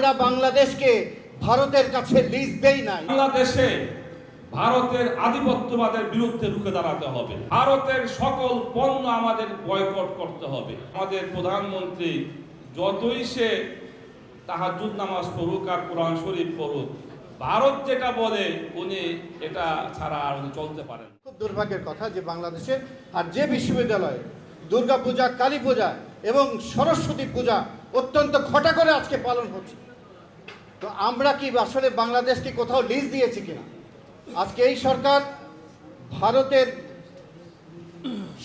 আমরা বাংলাদেশকে ভারতের কাছে লিজ দেই নাই। বাংলাদেশে ভারতের আধিপত্যবাদের বিরুদ্ধে রুখে দাঁড়াতে হবে। ভারতের সকল পণ্য আমাদের বয়কট করতে হবে। আমাদের প্রধানমন্ত্রী যতই সে তাহাজুদ নামাজ পড়ুক আর কোরআন শরীফ পড়ুক ভারত যেটা বলে উনি এটা ছাড়া আর চলতে পারেন। খুব দুর্ভাগ্যের কথা যে বাংলাদেশে আর যে বিশ্ববিদ্যালয়ে দুর্গা পূজা কালী পূজা এবং সরস্বতী পূজা অত্যন্ত খটা করে আজকে পালন হচ্ছে। তো আমরা কি আসলে বাংলাদেশকে কোথাও লিজ দিয়েছি কিনা? আজকে এই সরকার ভারতের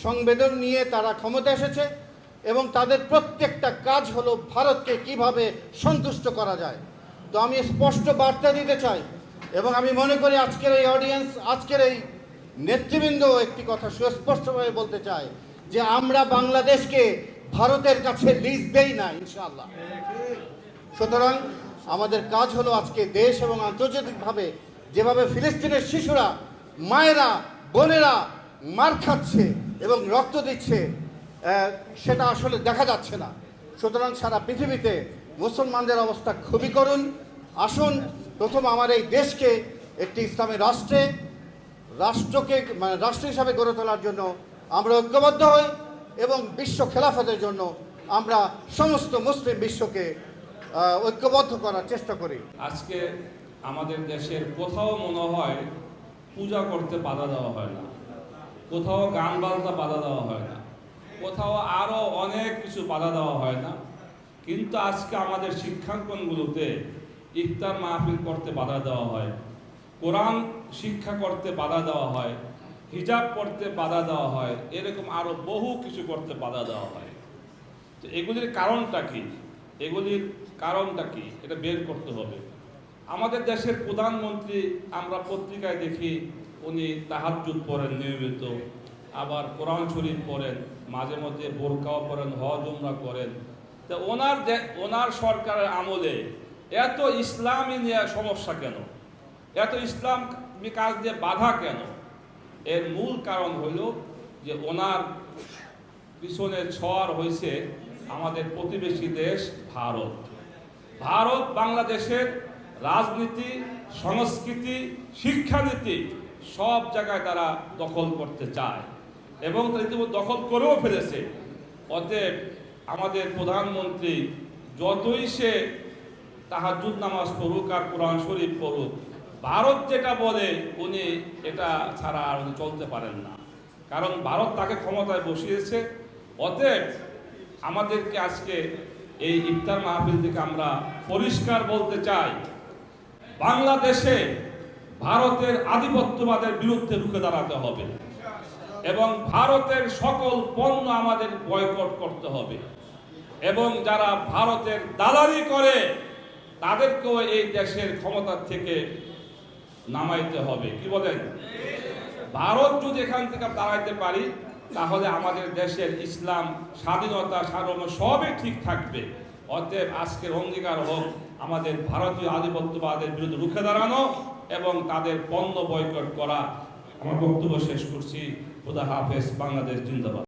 সংবেদন নিয়ে তারা ক্ষমতা এসেছে এবং তাদের প্রত্যেকটা কাজ হলো ভারতকে কীভাবে সন্তুষ্ট করা যায়। তো আমি স্পষ্ট বার্তা দিতে চাই এবং আমি মনে করি আজকের এই অডিয়েন্স আজকের এই নেতৃবৃন্দ একটি কথা সুস্পষ্টভাবে বলতে চাই যে আমরা বাংলাদেশকে ভারতের কাছে লিজ দেই না, ইনশাআল্লাহ। সুতরাং আমাদের কাজ হলো আজকে দেশ এবং আন্তর্জাতিকভাবে যেভাবে ফিলিস্তিনের শিশুরা, মায়েরা, বোনেরা মার খাচ্ছে এবং রক্ত দিচ্ছে সেটা আসলে দেখা যাচ্ছে না। সুতরাং সারা পৃথিবীতে মুসলমানদের অবস্থা খুবই করুন আসুন, প্রথম আমার এই দেশকে একটি ইসলামী রাষ্ট্রে, রাষ্ট্রকে মানে রাষ্ট্র হিসাবে গড়ে তোলার জন্য আমরা ঐক্যবদ্ধ হই এবং বিশ্ব খেলাফতের জন্য আমরা সমস্ত মুসলিম বিশ্বকে ঐক্যবদ্ধ করার চেষ্টা করি। আজকে আমাদের দেশের কোথাও মনে হয় পূজা করতে বাধা দেওয়া হয় না। কোথাও গান বাজনা বাধা দেওয়া হয় না। কোথাও আরও অনেক কিছু বাধা দেওয়া হয় না। কিন্তু আজকে আমাদের শিক্ষাঙ্কনগুলোতে ইফতার মাহফিল করতে বাধা দেওয়া হয়। কোরআন শিক্ষা করতে বাধা দেওয়া হয়। হিজাব করতে বাধা দেওয়া হয়। এরকম আরও বহু কিছু করতে বাধা দেওয়া হয়। তো এগুলির কারণটা কি? এগুলির কারণটা কি? এটা বের করতে হবে। আমাদের দেশের প্রধানমন্ত্রী আমরা পত্রিকায় দেখি, উনি তাহাজ্জুদ পড়েন নিয়মিত, আবার কোরআন শরীফ পড়েন, মাঝে মধ্যে বোরকাও পড়েন, হজ, উমরা করেন। তা ওনার ওনার সরকারের আমলে এত ইসলামী নিয়ে সমস্যা কেন? এত ইসলামী কাজ দিয়ে বাধা কেন? এর মূল কারণ হইল যে ওনার পিছনে ছড় হয়েছে আমাদের প্রতিবেশী দেশ ভারত। ভারত বাংলাদেশের রাজনীতি, সংস্কৃতি, শিক্ষানীতি সব জায়গায় তারা দখল করতে চায় এবং তারা ইতিমধ্যে দখল করেও ফেলেছে। অতএব আমাদের প্রধানমন্ত্রী যতই সে তাহাজুদ নামাজ পড়ুক আর কোরআন শরীফ পড়ুক, ভারত যেটা বলে উনি এটা ছাড়া আর চলতে পারেন না। কারণ ভারত তাকে ক্ষমতায় বসিয়েছে। অতএব আমাদেরকে আজকে এই ইফতার মাহফিল থেকে আমরা পরিষ্কার বলতে চাই, বাংলাদেশে ভারতের আধিপত্যবাদের বিরুদ্ধে রুখে দাঁড়াতে হবে এবং ভারতের সকল পণ্য আমাদের বয়কট করতে হবে এবং যারা ভারতের দালালি করে, তাদেরকেও এই দেশের ক্ষমতার থেকে নামাইতে হবে। কি বলেন? ভারত যদি এখান থেকে দাঁড়াইতে পারি তাহলে আমাদের দেশের ইসলাম, স্বাধীনতা সার্বম সবই ঠিক থাকবে। অতএব আজকের অঙ্গীকার হোক, আমাদের ভারতীয় আধিপত্যবাদের বিরুদ্ধে রুখে দাঁড়ানো এবং তাদের পণ্য বয়কট করা। আমার বক্তব্য শেষ করছি। খুদা হাফেজ, বাংলাদেশ জিন্দাবাদ।